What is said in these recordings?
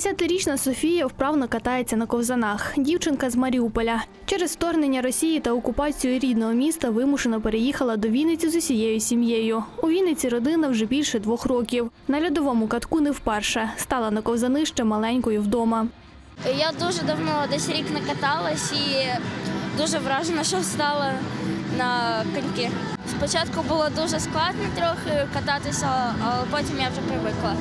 Десятирічна Софія вправно катається на ковзанах. Дівчинка з Маріуполя. Через вторгнення Росії та окупацію рідного міста вимушено переїхала до Вінниці з усією сім'єю. У Вінниці родина вже більше двох років. На льодовому катку не вперше. Стала на ковзани ще маленькою вдома. Я дуже давно десь рік не каталась і дуже вражена, що стала на коньки. Спочатку було дуже складно трохи кататися, але потім я вже привикла.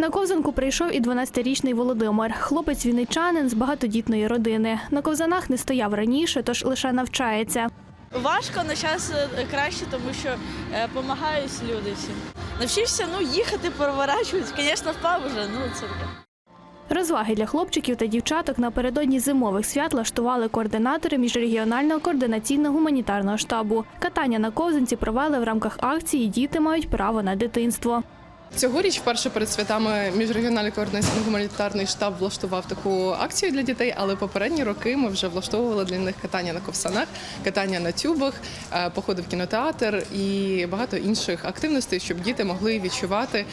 На ковзанку прийшов і 12-річний Володимир. Хлопець вінничанин з багатодітної родини. На ковзанах не стояв раніше, тож лише навчається. Важко, але зараз краще, тому що допомагають люди всі. Навчився ну, їхати, переворачуватися. Звісно, впав уже, ну це. Розваги для хлопчиків та дівчаток напередодні зимових свят влаштували координатори міжрегіонального координаційного гуманітарного штабу. Катання на ковзанці провели в рамках акції Діти мають право на дитинство. Цьогоріч, вперше перед святами, міжрегіональний координаційний гуманітарний штаб влаштував таку акцію для дітей, але попередні роки ми вже влаштовували для них катання на ковсанах, катання на тюбах, е, походи в кінотеатр і багато інших активностей, щоб діти могли відчувати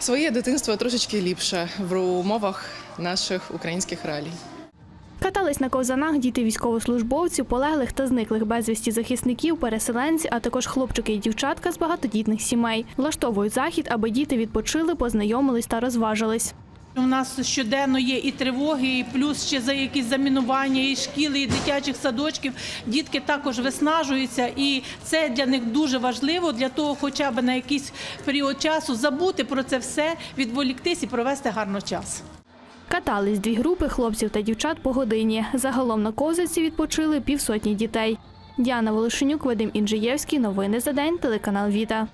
своє дитинство трошечки ліпше в умовах наших українських реалій. Катались на ковзанах діти військовослужбовців, полеглих та зниклих безвісті захисників, переселенці, а також хлопчики і дівчатка з багатодітних сімей. Влаштовують захід, аби діти відпочили, познайомились та розважились. У нас щоденно є і тривоги, і плюс ще за якісь замінування, і шкіли, і дитячих садочків. Дітки також виснажуються, і це для них дуже важливо для того, хоча б на якийсь період часу забути про це все, відволіктись і провести гарно час. Катались дві групи хлопців та дівчат по годині. Загалом на козиці відпочили півсотні дітей. Діана Волошенюк, Вадим Інжиєвський. Новини за день. Телеканал Віта.